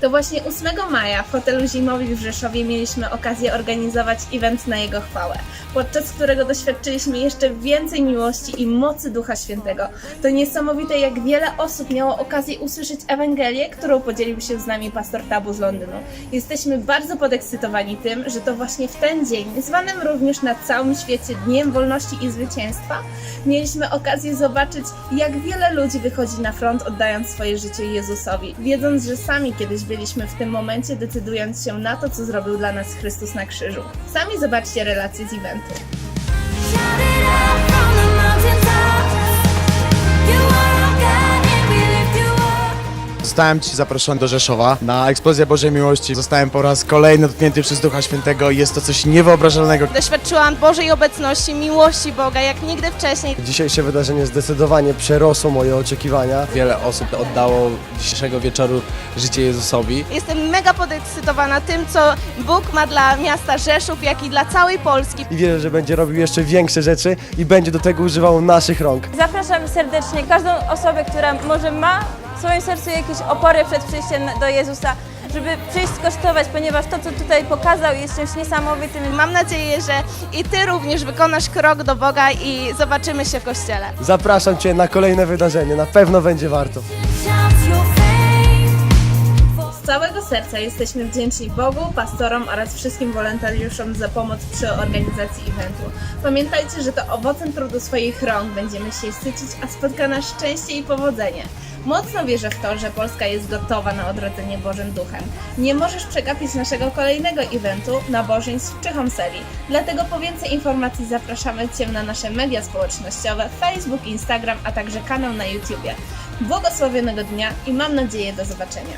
To właśnie 8 maja w hotelu zimowym w Rzeszowie mieliśmy okazję organizować event na jego chwałę, podczas którego doświadczyliśmy jeszcze więcej miłości i mocy Ducha Świętego. To niesamowite, jak wiele osób miało okazję usłyszeć Ewangelię, którą podzielił się z nami pastor Tabu z Londynu. Jesteśmy bardzo podekscytowani tym, że to właśnie w ten dzień, zwanym również na całym świecie Dniem Wolności i Zwycięstwa, mieliśmy okazję zobaczyć, jak wiele ludzi wychodzi na front, oddając swoje życie Jezusowi, wiedząc, że sami kiedyś byliśmy w tym momencie, decydując się na to, co zrobił dla nas Chrystus na krzyżu. Sami zobaczcie relacje z eventu. Zostałem Ci zaproszony do Rzeszowa na eksplozję Bożej Miłości. Zostałem po raz kolejny dotknięty przez Ducha Świętego. Jest to coś niewyobrażalnego. Doświadczyłam Bożej obecności, miłości Boga jak nigdy wcześniej. Dzisiejsze wydarzenie zdecydowanie przerosło moje oczekiwania. Wiele osób oddało dzisiejszego wieczoru życie Jezusowi. Jestem mega podekscytowana tym, co Bóg ma dla miasta Rzeszów, jak i dla całej Polski. I wierzę, że będzie robił jeszcze większe rzeczy i będzie do tego używał naszych rąk. Zapraszam serdecznie każdą osobę, która może ma w swoim sercu jakieś opory przed przyjściem do Jezusa, żeby przyjść skosztować, ponieważ to, co tutaj pokazał, jest czymś niesamowitym. Mam nadzieję, że i Ty również wykonasz krok do Boga i zobaczymy się w Kościele. Zapraszam Cię na kolejne wydarzenie, na pewno będzie warto. Z całego serca jesteśmy wdzięczni Bogu, pastorom oraz wszystkim wolontariuszom za pomoc przy organizacji eventu. Pamiętajcie, że to owocem trudu swoich rąk będziemy się sycić, a spotka nas szczęście i powodzenie. Mocno wierzę w to, że Polska jest gotowa na odrodzenie Bożym Duchem. Nie możesz przegapić naszego kolejnego eventu, nabożeństw czy homserii. Dlatego po więcej informacji zapraszamy Cię na nasze media społecznościowe, Facebook, Instagram, a także kanał na YouTubie. Błogosławionego dnia i mam nadzieję do zobaczenia.